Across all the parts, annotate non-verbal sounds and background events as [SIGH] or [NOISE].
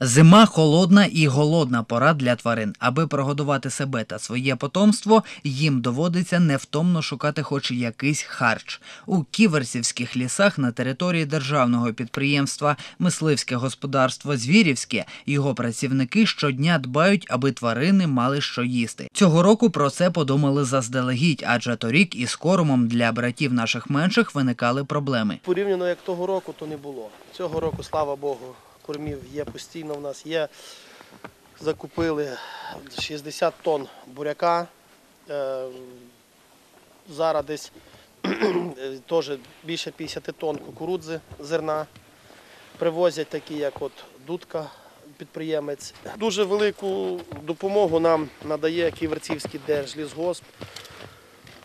Зима холодна і голодна пора для тварин. Аби прогодувати себе та своє потомство, їм доводиться невтомно шукати хоч якийсь харч. У ківерсівських лісах на території державного підприємства Мисливське господарство Звірівське його працівники щодня дбають, аби тварини мали що їсти. Цього року про це подумали заздалегідь, адже торік із кормом для братів наших менших виникали проблеми. Порівняно як того року, то не було. Цього року, слава Богу, кормів є постійно в нас є. Закупили 60 тонн буряка. Е, Зараз десь [CLEARS THROAT] теж більше 50 тонн кукурудзи зерна. Привозять такі, як от дудка, підприємець. Дуже велику допомогу нам надає Ківерцівський держлісгосп.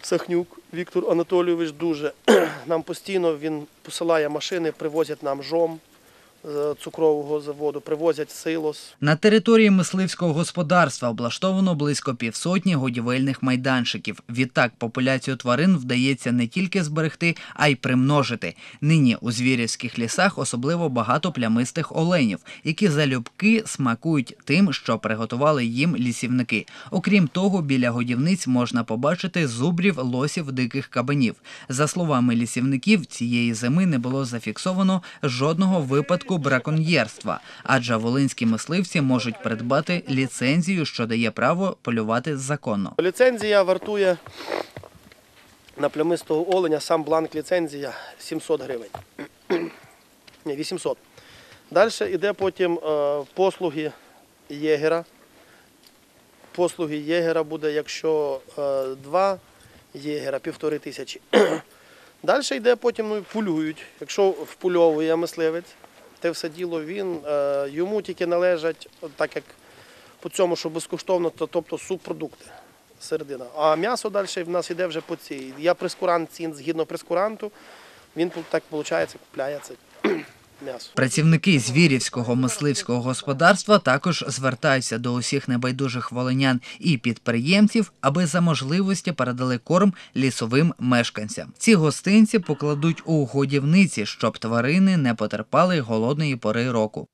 Сахнюк Віктор Анатолійович дуже. [CLEARS THROAT] Нам постійно він посилає машини, привозять нам жом цукрового заводу, привозять силос. На території мисливського господарства облаштовано близько півсотні годівельних майданчиків. Відтак популяцію тварин вдається не тільки зберегти, а й примножити. Нині у звірівських лісах особливо багато плямистих оленів, які залюбки смакують тим, що приготували їм лісівники. Окрім того, біля годівниць можна побачити зубрів, лосів, диких кабанів. За словами лісівників, цієї зими не було зафіксовано жодного випадку браконьєрства, адже волинські мисливці можуть придбати ліцензію, що дає право полювати законно. Ліцензія вартує на плямистого оленя, сам бланк ліцензія 700 гривень. [CLEARS THROAT] Ні, 800. Далі йде потім е, послуги єгера. Послуги єгера буде, якщо е, два єгера, півтори тисячі. [CLEARS THROAT] Далі йде потім ну, пулюють. Якщо впульовує мисливець, те все діло він, е, йому тільки належать, так як по цьому, що безкоштовно, то, тобто субпродукти. Середина. А м'ясо далі в нас йде вже по цій. Я прескурант цін згідно прескуранту, він так виходить, купляє це. Працівники звірівського мисливського господарства також звертаються до усіх небайдужих волинян і підприємців, аби за можливості передали корм лісовим мешканцям. Ці гостинці покладуть у годівниці, щоб тварини не потерпали голодної пори року.